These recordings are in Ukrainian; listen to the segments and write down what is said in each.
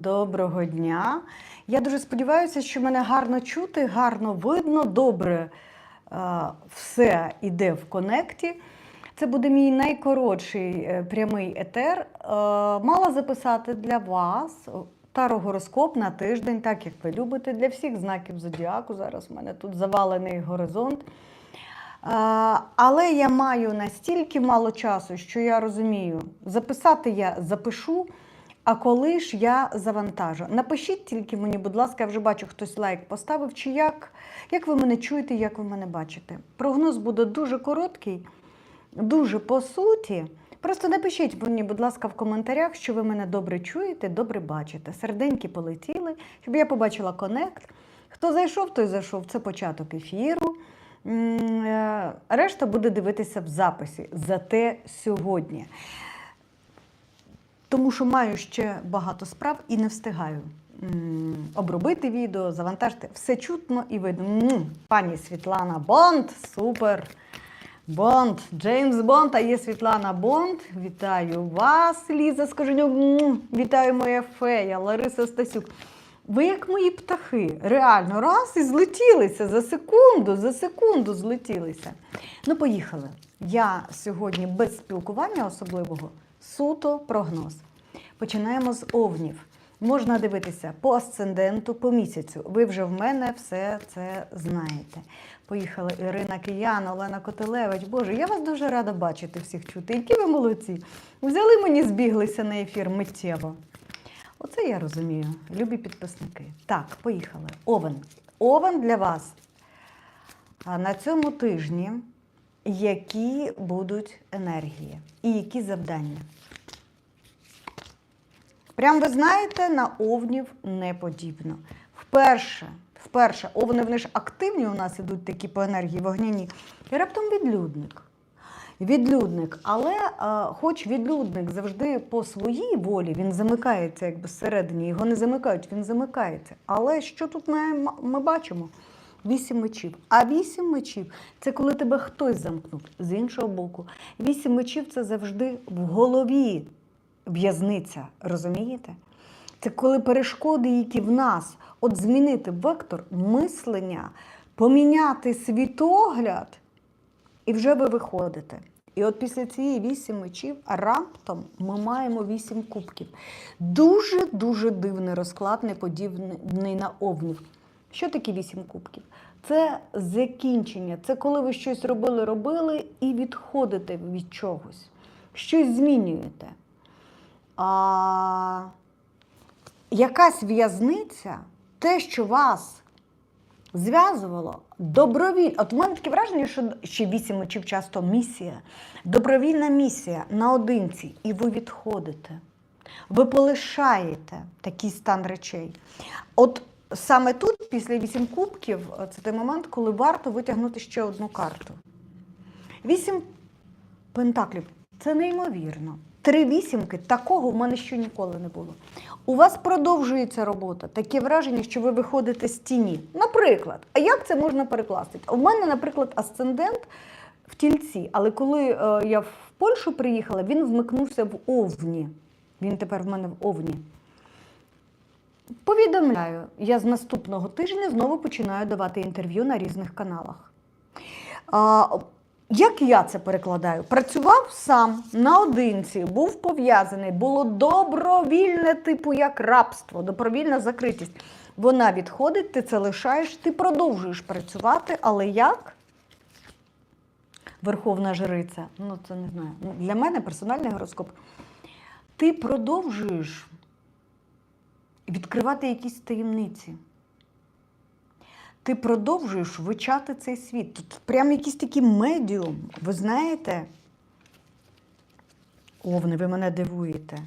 Доброго дня. Я дуже сподіваюся, що мене гарно чути, гарно видно, добре е, все йде в конекті. Це буде мій найкоротший е, прямий етер. Е, мала записати для вас тарогороскоп на тиждень, так як ви любите, для всіх знаків зодіаку. Зараз в мене тут завалений горизонт. Але я маю настільки мало часу, що я розумію, записати я запишу. А коли ж я завантажу? Напишіть тільки мені, будь ласка, я вже бачу, хтось лайк поставив, чи як, як ви мене чуєте, як ви мене бачите. Прогноз буде дуже короткий, дуже по суті. Просто напишіть мені, будь ласка, в коментарях, що ви мене добре чуєте, добре бачите. Серденьки полетіли, щоб я побачила конект. Хто зайшов, той зайшов. Це початок ефіру. Е, Решта буде дивитися в записі. Зате сьогодні тому що маю ще багато справ і не встигаю обробити відео, завантажити. Все чутно і видно. М, Пані Світлана Бонд, супер! Бонд, Джеймс Бонд, а є Світлана Бонд. Вітаю вас, Ліза Скоженюк. М, Вітаю моя фея, Лариса Стасюк. Ви як мої птахи, реально, раз і злетілися за секунду, за секунду злетілися. Ну, поїхали. Я сьогодні без спілкування особливого, суто прогноз. Починаємо з овнів. Можна дивитися по асценденту, по місяцю. Ви вже в мене все це знаєте. Поїхали Ірина Киян, Олена Котелевич. Боже, я вас дуже рада бачити всіх чути. Які ви молодці. Взяли мені, збіглися на ефір миттєво. Оце я розумію. Любі підписники. Так, поїхали. Овен. Овен для вас а, на цьому тижні. Які будуть енергії і які завдання? Прям ви знаєте, на овнів не подібно. Вперше, вперше, овни вони ж активні у нас ідуть такі по енергії вогняні. І раптом відлюдник. Відлюдник, але е, хоч відлюдник завжди по своїй волі, він замикається якби всередині, його не замикають, він замикається. Але що тут ми, ми бачимо? Вісім мечів. А вісім мечів це коли тебе хтось замкнув з іншого боку. Вісім мечів це завжди в голові в'язниця. Розумієте? Це коли перешкоди, які в нас, от змінити вектор мислення, поміняти світогляд, і вже ви виходите. І от після цієї вісім мечів раптом ми маємо вісім кубків. Дуже-дуже дивний розклад, неподібний на овнів. Що таке вісім кубків? Це закінчення. Це коли ви щось робили, робили і відходите від чогось. Щось змінюєте. А, якась в'язниця, те, що вас зв'язувало, добровільно. От у мене таке враження, що ще вісім мечів часто місія. Добровільна місія наодинці, і ви відходите. Ви полишаєте такий стан речей. От саме тут, після вісім кубків, це той момент, коли варто витягнути ще одну карту. Вісім пентаклів це неймовірно. Три вісімки такого в мене ще ніколи не було. У вас продовжується робота. Таке враження, що ви виходите з тіні. Наприклад, а як це можна перекласти? У мене, наприклад, асцендент в тільці, але коли е, я в Польщу приїхала, він вмикнувся в овні. Він тепер в мене в овні. Повідомляю, я з наступного тижня знову починаю давати інтерв'ю на різних каналах. А, як я це перекладаю? Працював сам наодинці, був пов'язаний, було добровільне, типу як рабство, добровільна закритість. Вона відходить, ти це лишаєш, ти продовжуєш працювати, але як? Верховна жриця. Ну, це не знаю. Для мене персональний гороскоп. Ти продовжуєш відкривати якісь таємниці. Ти продовжуєш вивчати цей світ. Тут прям якийсь такий медіум. Ви знаєте? Овни, ви мене дивуєте.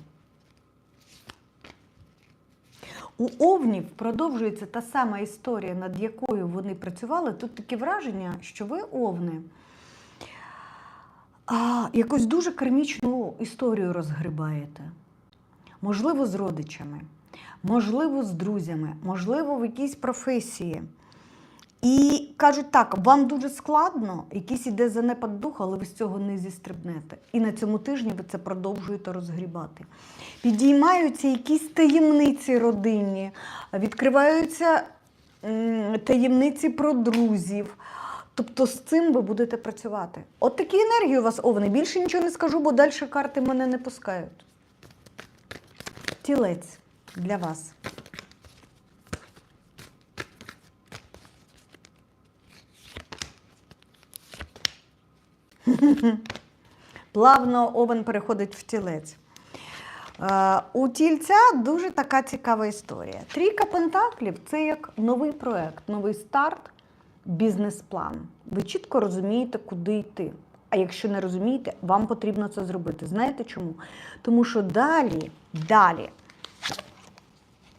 У овнів продовжується та сама історія, над якою вони працювали. Тут таке враження, що ви, овни, а, якусь дуже кармічну історію розгрибаєте. Можливо, з родичами, можливо, з друзями, можливо, в якійсь професії. І кажуть так, вам дуже складно, якийсь іде занепад духу, але ви з цього не зістрибнете. І на цьому тижні ви це продовжуєте розгрібати. Підіймаються якісь таємниці родинні, відкриваються таємниці про друзів. Тобто з цим ви будете працювати. От такі енергії у вас овни. Більше нічого не скажу, бо далі карти мене не пускають. Тілець для вас. Плавно овен переходить в тілець. Е, У тільця дуже така цікава історія. Трійка пентаклів це як новий проект, новий старт, бізнес-план. Ви чітко розумієте, куди йти. А якщо не розумієте, вам потрібно це зробити. Знаєте чому? Тому що далі, далі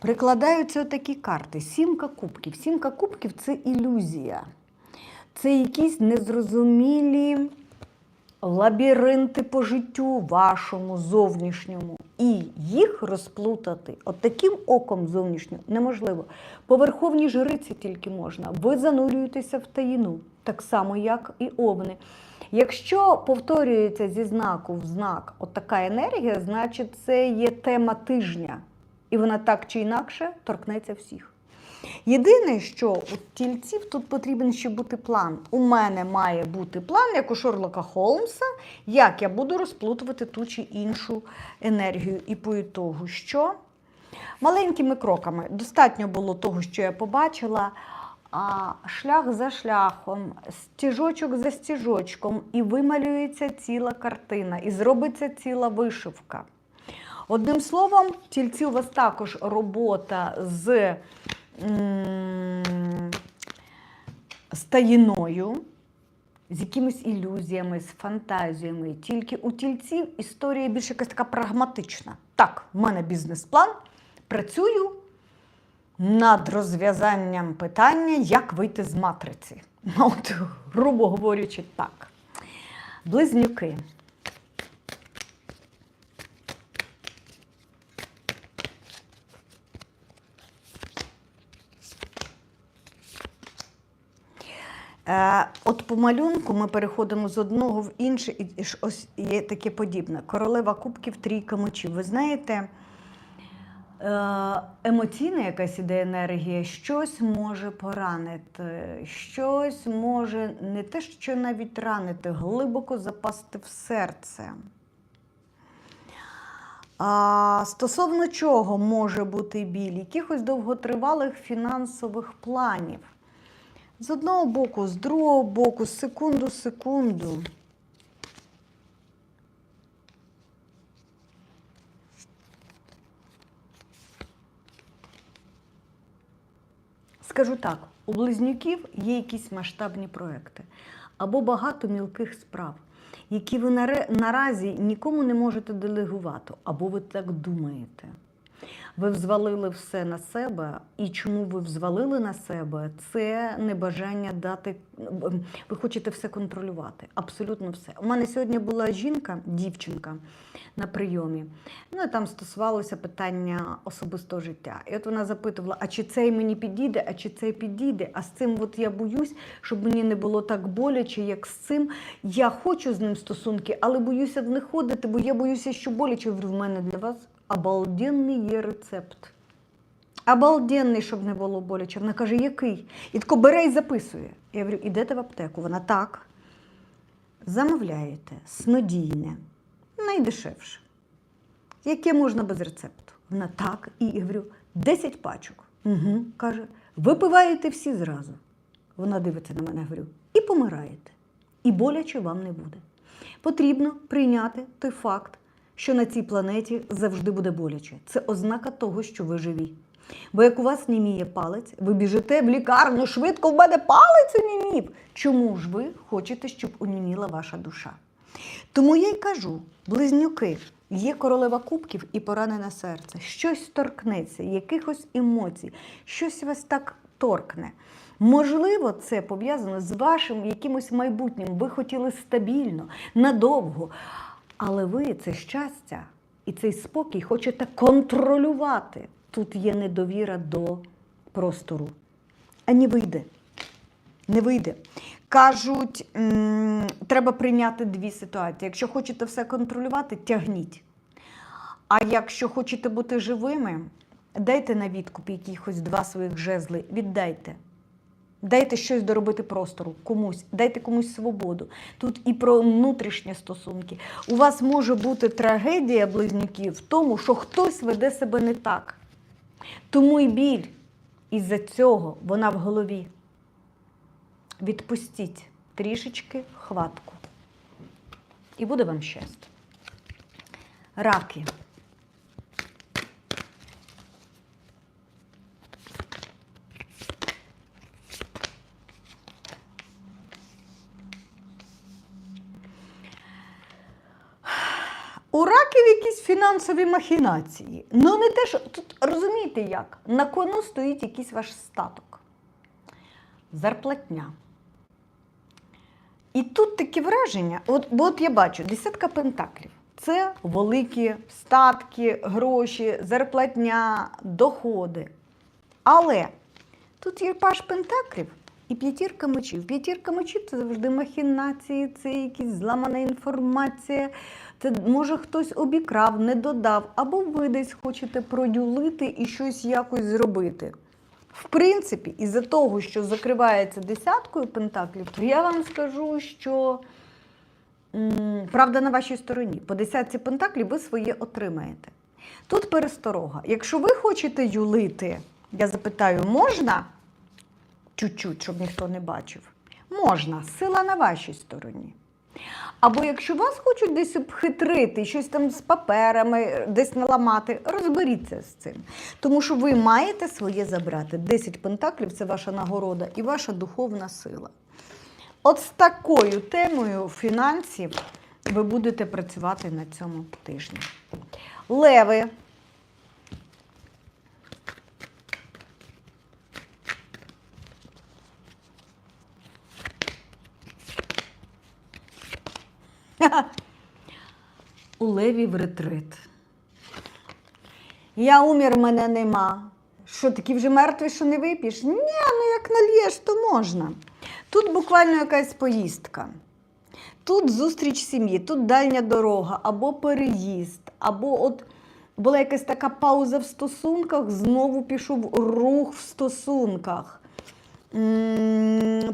прикладаються такі карти. Сімка кубків. Сімка кубків це ілюзія. Це якісь незрозумілі лабіринти по життю вашому зовнішньому. І їх розплутати от таким оком зовнішнім неможливо. По верховній жриці тільки можна. Ви занурюєтеся в таїну, так само, як і овни. Якщо повторюється зі знаку в знак от така енергія, значить це є тема тижня. І вона так чи інакше торкнеться всіх. Єдине, що у тільців тут потрібен ще бути план. У мене має бути план, як у Шерлока Холмса, як я буду розплутувати ту чи іншу енергію. І по ітогу, що маленькими кроками достатньо було того, що я побачила. А шлях за шляхом, стіжочок за стіжочком, і вималюється ціла картина, і зробиться ціла вишивка. Одним словом, тільці у вас також робота з, м, з якимись ілюзіями, з фантазіями. Тільки у тільців історія більш якась така прагматична. Так, в мене бізнес-план, працюю над розв'язанням питання, як вийти з матриці. От, грубо говорячи, так. Близнюки. От по малюнку ми переходимо з одного в інше, і ось є таке подібне. Королева кубків, трійка мечів. Ви знаєте, е, емоційна якась іде енергія, щось може поранити, щось може не те, що навіть ранити, глибоко запасти в серце. А стосовно чого може бути біль? Якихось довготривалих фінансових планів. З одного боку, з другого боку, секунду, секунду. Скажу так: у близнюків є якісь масштабні проекти або багато мілких справ, які ви наразі нікому не можете делегувати, або ви так думаєте. Ви взвалили все на себе, і чому ви взвалили на себе, це небажання дати. Ви хочете все контролювати. Абсолютно все. У мене сьогодні була жінка, дівчинка на прийомі. Ну і там стосувалося питання особистого життя. І от вона запитувала: а чи цей мені підійде, а чи цей підійде? А з цим от я боюсь, щоб мені не було так боляче, як з цим. Я хочу з ним стосунки, але боюся в них ходити, бо я боюся, що боляче. В мене для вас обалденний є рецепт. Обалденний, щоб не було боляче. Вона каже, який? І тако бере і записує. Я говорю, ідете в аптеку. Вона так. Замовляєте снодійне, найдешевше. Яке можна без рецепту? Вона так. І я говорю, 10 пачок. Угу. Каже, випиваєте всі зразу. Вона дивиться на мене, говорю, і помираєте. І боляче вам не буде. Потрібно прийняти той факт, що на цій планеті завжди буде боляче. Це ознака того, що ви живі. Бо як у вас німіє палець, ви біжите в лікарню, швидко в мене палець унімів. Чому ж ви хочете, щоб уніміла ваша душа? Тому я й кажу: близнюки, є королева кубків і поранене серце. Щось торкнеться, якихось емоцій, щось вас так торкне. Можливо, це пов'язано з вашим якимось майбутнім. Ви хотіли стабільно, надовго. Але ви це щастя і цей спокій хочете контролювати. Тут є недовіра до простору. А не вийде. Не вийде. Кажуть, треба прийняти дві ситуації. Якщо хочете все контролювати, тягніть. А якщо хочете бути живими, дайте на відкуп якихось два своїх жезли, віддайте. Дайте щось доробити простору комусь, дайте комусь свободу. Тут і про внутрішні стосунки. У вас може бути трагедія близнюків в тому, що хтось веде себе не так. Тому і біль із-за цього вона в голові. Відпустіть трішечки хватку. І буде вам щастя. Раки. У раків якісь фінансові махінації. Ну не те, що тут розумієте як? На кону стоїть якийсь ваш статок. Зарплатня. І тут таке враження, от, бо от я бачу, десятка пентаклів. Це великі статки, гроші, зарплатня, доходи. Але тут є паш пентаклів і п'ятірка мечів. П'ятірка мечів це завжди махінації, це якась зламана інформація. Це може хтось обікрав, не додав, або ви десь хочете продюлити і щось якось зробити. В принципі, із-за того, що закривається десяткою пентаклів, то я вам скажу, що правда на вашій стороні. По десятці пентаклів ви своє отримаєте. Тут пересторога. Якщо ви хочете юлити, я запитаю, можна? Чуть-чуть, щоб ніхто не бачив. Можна, сила на вашій стороні. Або якщо вас хочуть десь обхитрити, щось там з паперами, десь наламати, розберіться з цим. Тому що ви маєте своє забрати. 10 пентаклів це ваша нагорода і ваша духовна сила. От з такою темою фінансів ви будете працювати на цьому тижні. Леви. У леві в ретрит. Я умір, мене нема. Що, такі вже мертві, що не вип'єш? Ні, ну як нальєш, то можна. Тут буквально якась поїздка. Тут зустріч сім'ї, тут дальня дорога, або переїзд, або от була якась така пауза в стосунках, знову пішов рух в стосунках.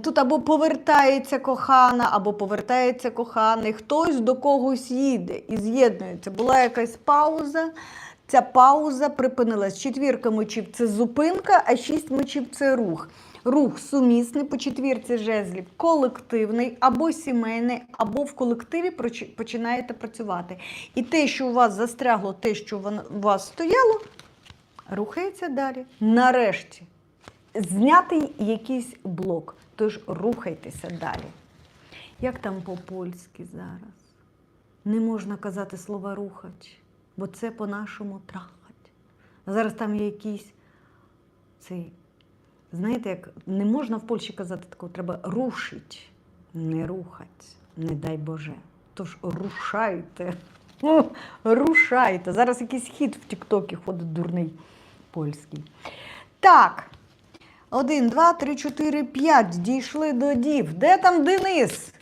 Тут або повертається кохана, або повертається коханий, хтось до когось їде і з'єднується. Була якась пауза. Ця пауза припинилась. Четвірка мечів це зупинка, а шість мечів це рух. Рух сумісний по четвірці жезлів, колективний або сімейний, або в колективі починаєте працювати. І те, що у вас застрягло, те, що у вас стояло, рухається далі. Нарешті знятий якийсь блок. Тож рухайтеся далі. Як там по-польськи зараз? Не можна казати слова рухач, бо це по-нашому трахать. Зараз там є якийсь цей. Знаєте, як не можна в Польщі казати такого, треба рушить, не рухать, не дай Боже. Тож рушайте. Ну, рушайте. Зараз якийсь хід в Тіктокі ходить дурний польський. Так. Один, два, три, чотири, п'ять. Дійшли до дів. Де там Денис?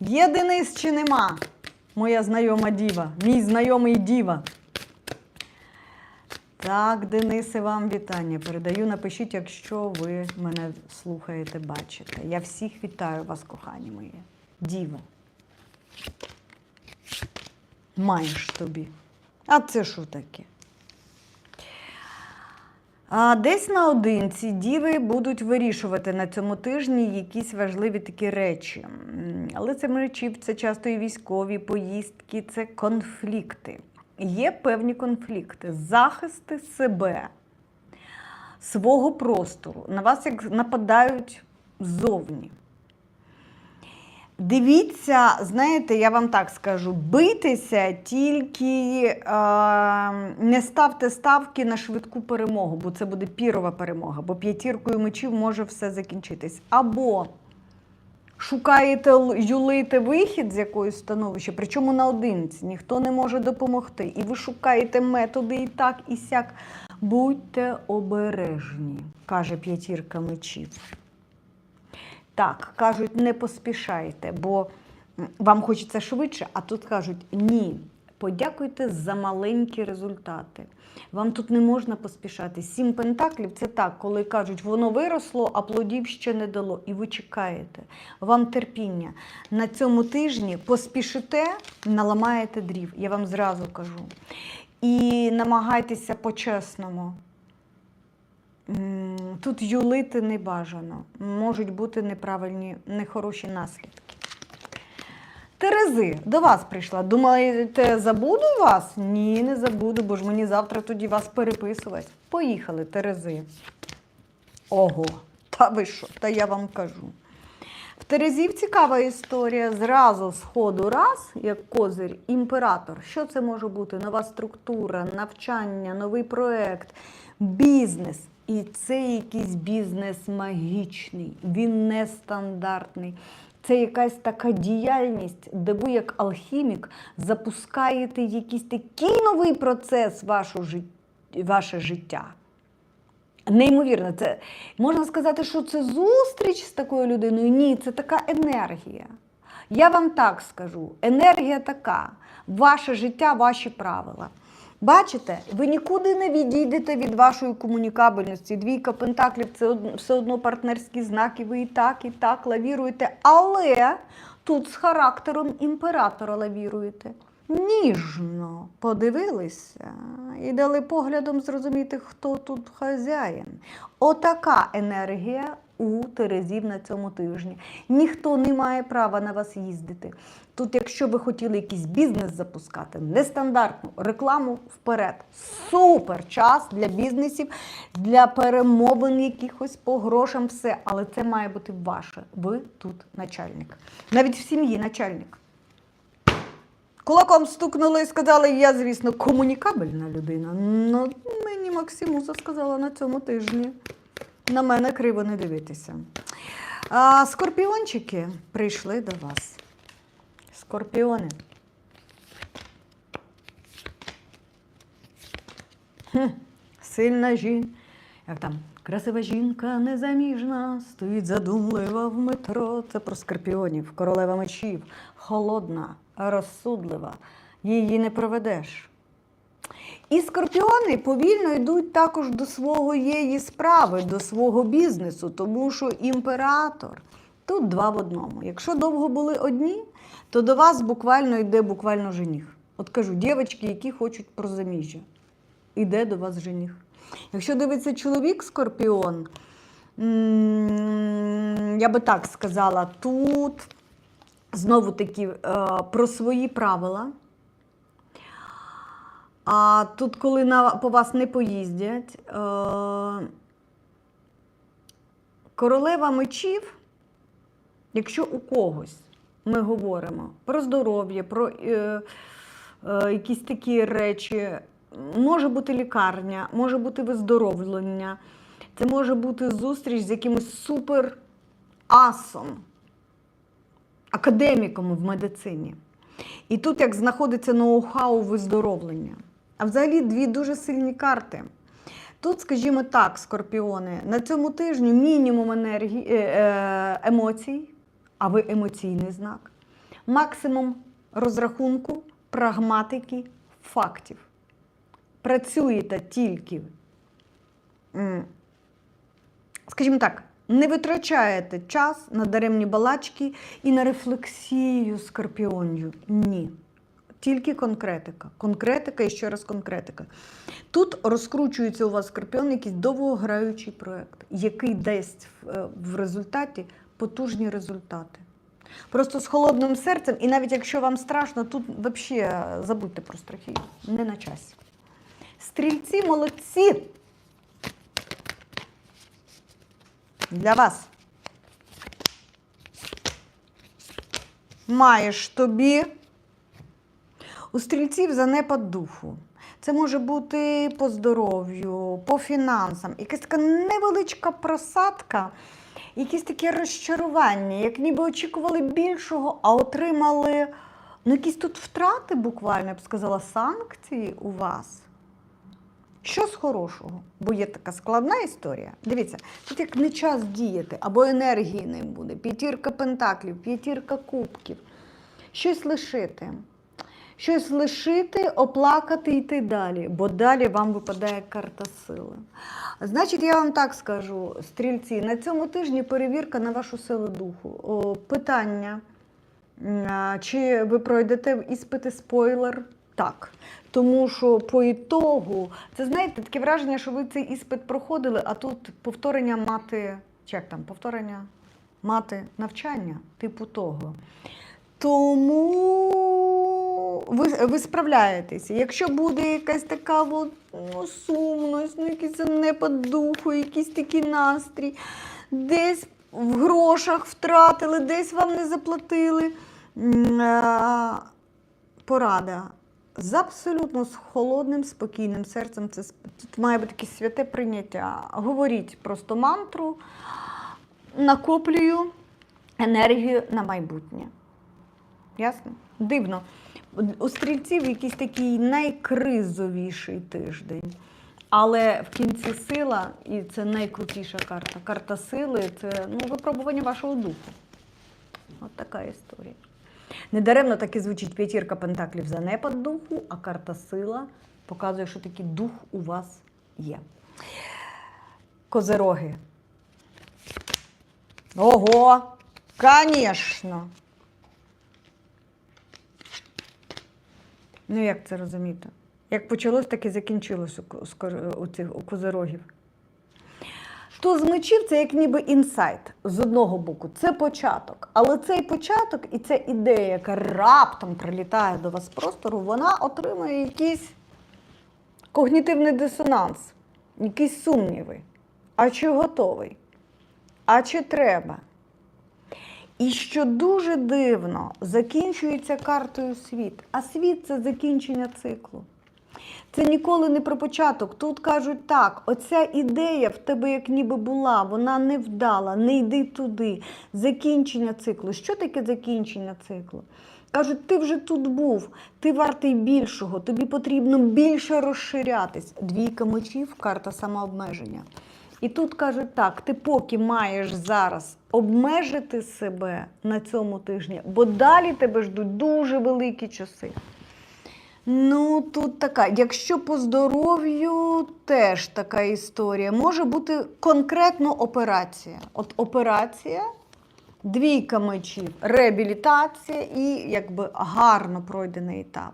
Є Денис чи нема? Моя знайома діва, мій знайомий діва. Так, Денисе, вам вітання. Передаю, напишіть, якщо ви мене слухаєте, бачите. Я всіх вітаю вас, кохані мої. Діва. Маєш тобі. А це що таке? А десь наодинці діви будуть вирішувати на цьому тижні якісь важливі такі речі. Але це речі, це часто і військові поїздки, це конфлікти. Є певні конфлікти, захисти себе, свого простору. На вас як нападають ззовні. Дивіться, знаєте, я вам так скажу, битися тільки е, не ставте ставки на швидку перемогу, бо це буде пірова перемога, бо п'ятіркою мечів може все закінчитись. Або шукаєте юлите вихід з якоїсь становища, причому наодинці, ніхто не може допомогти. І ви шукаєте методи і так, і сяк. Будьте обережні, каже п'ятірка мечів. Так, кажуть, не поспішайте, бо вам хочеться швидше, а тут кажуть ні. Подякуйте за маленькі результати. Вам тут не можна поспішати. Сім пентаклів це так, коли кажуть, воно виросло, а плодів ще не дало. І ви чекаєте. Вам терпіння. На цьому тижні поспішите, наламаєте дрів. Я вам зразу кажу. І намагайтеся по-чесному. Тут юлити не бажано. Можуть бути неправильні, нехороші наслідки. Терези, до вас прийшла. Думаєте, забуду вас? Ні, не забуду, бо ж мені завтра тоді вас переписувати. Поїхали, Терези. Ого, та ви що? Та я вам кажу. В Терезів цікава історія. Зразу з ходу раз, як козир, імператор. Що це може бути? Нова структура, навчання, новий проект, бізнес. І це якийсь бізнес магічний, він нестандартний. Це якась така діяльність, де ви, як алхімік, запускаєте якийсь такий новий процес вашу жит- ваше життя. Неймовірно, це можна сказати, що це зустріч з такою людиною. Ні, це така енергія. Я вам так скажу: енергія така, ваше життя, ваші правила. Бачите, ви нікуди не відійдете від вашої комунікабельності. Двійка пентаклів це все одно партнерські знаки. Ви і так, і так лавіруєте, але тут з характером імператора лавіруєте. Ніжно подивилися і дали поглядом зрозуміти, хто тут хазяїн. Отака енергія у Терезів на цьому тижні. Ніхто не має права на вас їздити. Тут, якщо ви хотіли якийсь бізнес запускати, нестандартну рекламу вперед. Супер час для бізнесів, для перемовин якихось по грошам, все. Але це має бути ваше. Ви тут начальник. Навіть в сім'ї начальник. Кулаком стукнули і сказали, я, звісно, комунікабельна людина. Ну, мені Максимуза сказала на цьому тижні. На мене криво не дивитися. А, скорпіончики прийшли до вас. Скорпіони. Хм, сильна жінка. Як там? Красива жінка незаміжна, стоїть задумлива в метро. Це про скорпіонів, королева мечів, холодна, розсудлива. Її не проведеш. І скорпіони повільно йдуть також до своєї справи, до свого бізнесу, тому що імператор тут два в одному. Якщо довго були одні, то до вас буквально йде буквально жених. От кажу, дівчатки, які хочуть про заміжжя, іде до вас жених. Якщо дивиться чоловік скорпіон, я би так сказала, тут знову таки е, про свої правила. А тут, коли на, по вас не поїздять, е, королева мечів, якщо у когось ми говоримо про здоров'я, про е, е, якісь такі речі, може бути лікарня, може бути виздоровлення, це може бути зустріч з якимось супер асом, академіком в медицині. І тут як знаходиться ноу-хау виздоровлення. А взагалі дві дуже сильні карти. Тут, скажімо так, скорпіони, на цьому тижні мінімум енергії, е, е, емоцій, а ви емоційний знак, максимум розрахунку, прагматики, фактів. Працюєте тільки, скажімо так, не витрачаєте час на даремні балачки і на рефлексію скорпіонів. Ні. Тільки конкретика. Конкретика і ще раз конкретика. Тут розкручується у вас скорпіон якийсь довгограючий проєкт, який дасть в, е, в результаті потужні результати. Просто з холодним серцем, і навіть якщо вам страшно, тут взагалі забудьте про страхи. Не на часі. Стрільці молодці! Для вас. Маєш тобі у стрільців занепад духу. Це може бути по здоров'ю, по фінансам, якась така невеличка просадка, якісь таке розчарування, як ніби очікували більшого, а отримали ну, якісь тут втрати буквально, я б сказала, санкції у вас. Що з хорошого? Бо є така складна історія. Дивіться, тут як не час діяти, або енергії не буде. П'ятірка пентаклів, п'ятірка кубків. Щось лишити. Щось лишити, оплакати і йти далі, бо далі вам випадає карта сили. Значить, я вам так скажу, стрільці, на цьому тижні перевірка на вашу силу духу. О, питання, чи ви пройдете іспити спойлер? Так. Тому що по ітогу, це знаєте, таке враження, що ви цей іспит проходили, а тут повторення мати, чи як там, повторення мати навчання, типу того. Тому ви, ви справляєтеся. Якщо буде якась така от, ну, сумність, ну, якийсь занепад духу, якийсь такий настрій, десь в грошах втратили, десь вам не заплатили. Порада. З абсолютно з холодним, спокійним серцем. Це тут має бути таке святе прийняття. Говоріть просто мантру, накоплюю енергію на майбутнє. Ясно? Дивно. У стрільців якийсь такий найкризовіший тиждень. Але в кінці сила, і це найкрутіша карта. Карта сили це ну, випробування вашого духу. От така історія. Недаремно так і звучить п'ятірка пентаклів занепад духу, а карта сила показує, що такий дух у вас є. Козероги. Ого! Звісно! Ну, як це розуміти? Як почалось, так і закінчилось у, з цих у козирогів. Туз мечів це як ніби інсайт з одного боку, це початок. Але цей початок і ця ідея, яка раптом прилітає до вас з простору, вона отримує якийсь когнітивний дисонанс, якісь сумніви. А чи готовий? А чи треба? І що дуже дивно, закінчується картою світ. А світ це закінчення циклу. Це ніколи не про початок. Тут кажуть так, оця ідея в тебе як ніби була, вона не вдала, не йди туди. Закінчення циклу. Що таке закінчення циклу? Кажуть, ти вже тут був, ти вартий більшого, тобі потрібно більше розширятись. Двійка мечів, карта самообмеження. І тут кажуть так: ти поки маєш зараз обмежити себе на цьому тижні, бо далі тебе ждуть дуже великі часи. Ну, тут така, якщо по здоров'ю, теж така історія. Може бути конкретно операція. От операція, двійка мечів, реабілітація і якби гарно пройдений етап.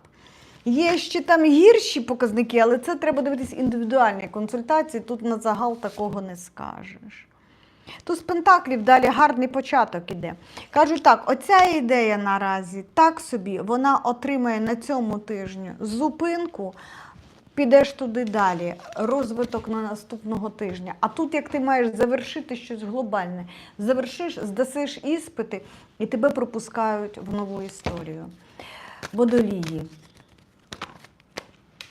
Є ще там гірші показники, але це треба дивитись індивідуальні консультації. Тут на загал такого не скажеш. Тут з Пентаклів далі гарний початок іде. Кажуть так, оця ідея наразі так собі, вона отримає на цьому тижні зупинку, підеш туди далі, розвиток на наступного тижня. А тут як ти маєш завершити щось глобальне, завершиш, здасиш іспити, і тебе пропускають в нову історію. Водолії.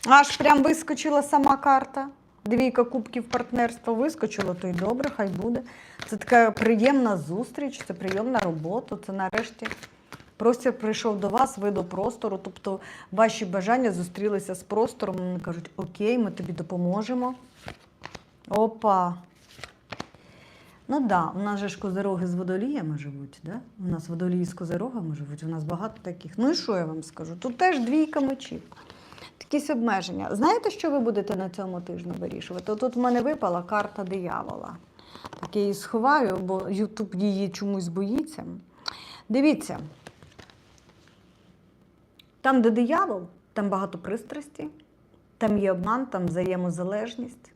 Аж прям вискочила сама карта. Двійка кубків партнерства вискочила, то й добре, хай буде. Це така приємна зустріч, це приємна робота. Це нарешті простір прийшов до вас, ви до простору. Тобто ваші бажання зустрілися з простором. Вони кажуть, окей, ми тобі допоможемо. Опа. Ну так, да, у нас же ж козироги з водоліями живуть, да? У нас водолії з козирогами живуть, у нас багато таких. Ну і що я вам скажу? Тут теж двійка мечів. Якісь обмеження. Знаєте, що ви будете на цьому тижні вирішувати? Тут в мене випала карта диявола. Так я її сховаю, бо Ютуб її чомусь боїться. Дивіться. Там, де диявол, там багато пристрасті, там є обман, там взаємозалежність.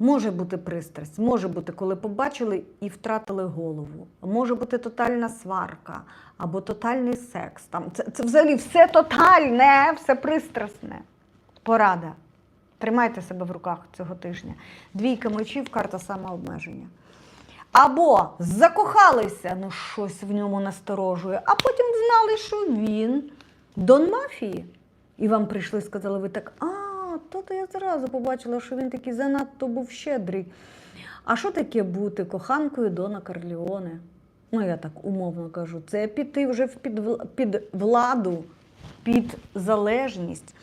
Може бути пристрасть, може бути, коли побачили і втратили голову. Може бути тотальна сварка або тотальний секс. Там це, це взагалі все тотальне, все пристрасне. Порада. Тримайте себе в руках цього тижня. Двійка мечів, карта самообмеження. Або закохалися, ну щось в ньому насторожує, а потім знали, що він дон мафії. І вам прийшли і сказали, ви так, а, то-то я зразу побачила, що він такий занадто був щедрий. А що таке бути коханкою Дона Карліоне? Ну, я так умовно кажу, це піти вже під, під владу, під залежність.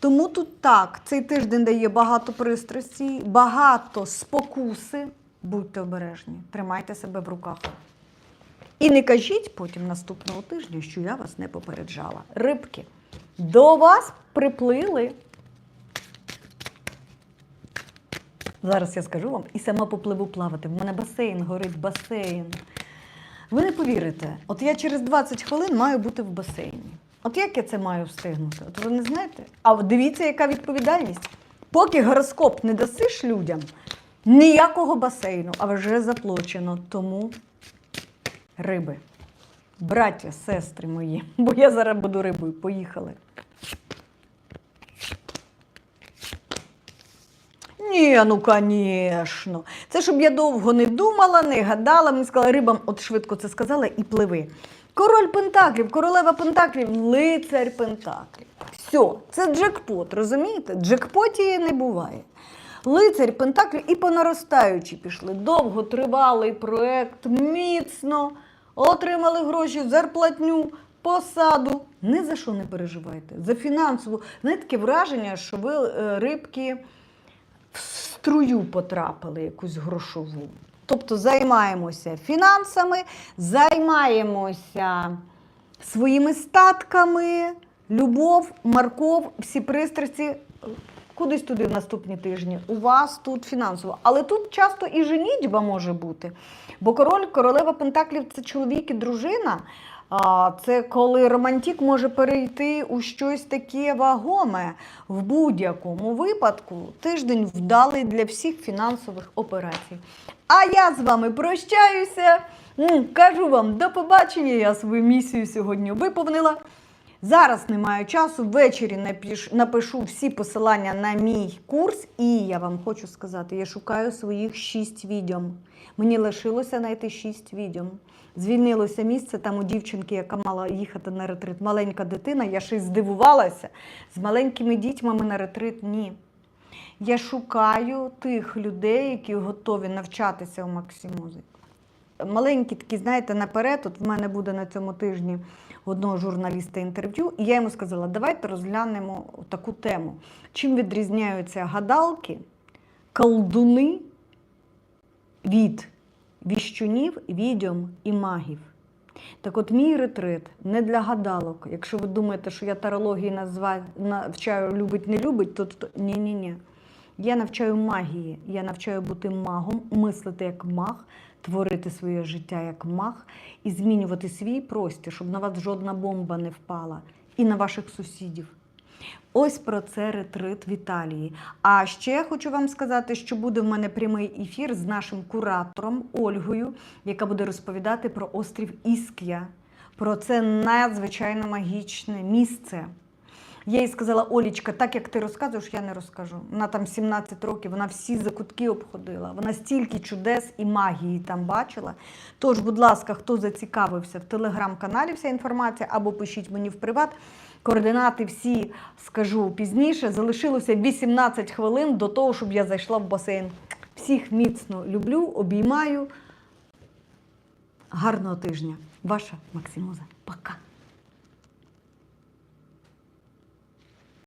Тому тут так, цей тиждень дає багато пристрасті, багато спокуси. Будьте обережні, тримайте себе в руках. І не кажіть потім наступного тижня, що я вас не попереджала. Рибки, до вас приплили. Зараз я скажу вам і сама попливу плавати. В мене басейн горить басейн. Ви не повірите, от я через 20 хвилин маю бути в басейні. От як я це маю встигнути? От ви не знаєте? А от дивіться, яка відповідальність. Поки гороскоп не дасиш людям, ніякого басейну, а вже заплачено. Тому риби. Браття, сестри мої, бо я зараз буду рибою. Поїхали. Ні, ну звісно. Це щоб я довго не думала, не гадала. Мені сказала, рибам, от швидко це сказала, і пливи. Король Пентаклів, королева Пентаклів, лицар Пентаклів. Все, це джекпот, розумієте? Джекпоті не буває. Лицар Пентаклів і по наростаючій пішли. Довготривалий проект, міцно. Отримали гроші, зарплатню, посаду. Ні за що не переживайте. За фінансову. Знаєте, таке враження, що ви е, рибки в струю потрапили якусь грошову. Тобто займаємося фінансами, займаємося своїми статками, любов, морков, всі пристрасті. Кудись туди в наступні тижні. У вас тут фінансово. Але тут часто і женітьба може бути. Бо король, королева Пентаклів це чоловік і дружина. Це коли романтик може перейти у щось таке вагоме. В будь-якому випадку тиждень вдалий для всіх фінансових операцій. А я з вами прощаюся. Кажу вам до побачення. Я свою місію сьогодні виповнила. Зараз немає часу. Ввечері напишу всі посилання на мій курс, і я вам хочу сказати: я шукаю своїх шість відьом. Мені лишилося знайти шість відьом. Звільнилося місце там у дівчинки, яка мала їхати на ретрит. Маленька дитина, я ще й здивувалася. З маленькими дітьми на ретрит ні. Я шукаю тих людей, які готові навчатися у Максимузі. Маленькі такі, знаєте, наперед, от в мене буде на цьому тижні одного журналіста інтерв'ю, і я йому сказала, давайте розглянемо таку тему. Чим відрізняються гадалки, колдуни від віщунів, відьом і магів. Так от мій ретрит не для гадалок. Якщо ви думаєте, що я тарології назва... навчаю любить, не любить, то, ні-ні-ні. Я навчаю магії, я навчаю бути магом, мислити як маг, творити своє життя як маг і змінювати свій простір, щоб на вас жодна бомба не впала, і на ваших сусідів. Ось про це ретрит в Італії. А ще я хочу вам сказати, що буде в мене прямий ефір з нашим куратором Ольгою, яка буде розповідати про острів Іскія, про це надзвичайно магічне місце. Я їй сказала, Олічка, так як ти розказуєш, я не розкажу. Вона там 17 років, вона всі закутки обходила. Вона стільки чудес і магії там бачила. Тож, будь ласка, хто зацікавився в телеграм-каналі, вся інформація, або пишіть мені в приват. Координати всі скажу пізніше. Залишилося 18 хвилин до того, щоб я зайшла в басейн. Всіх міцно люблю, обіймаю. Гарного тижня. Ваша Максимоза. Пока.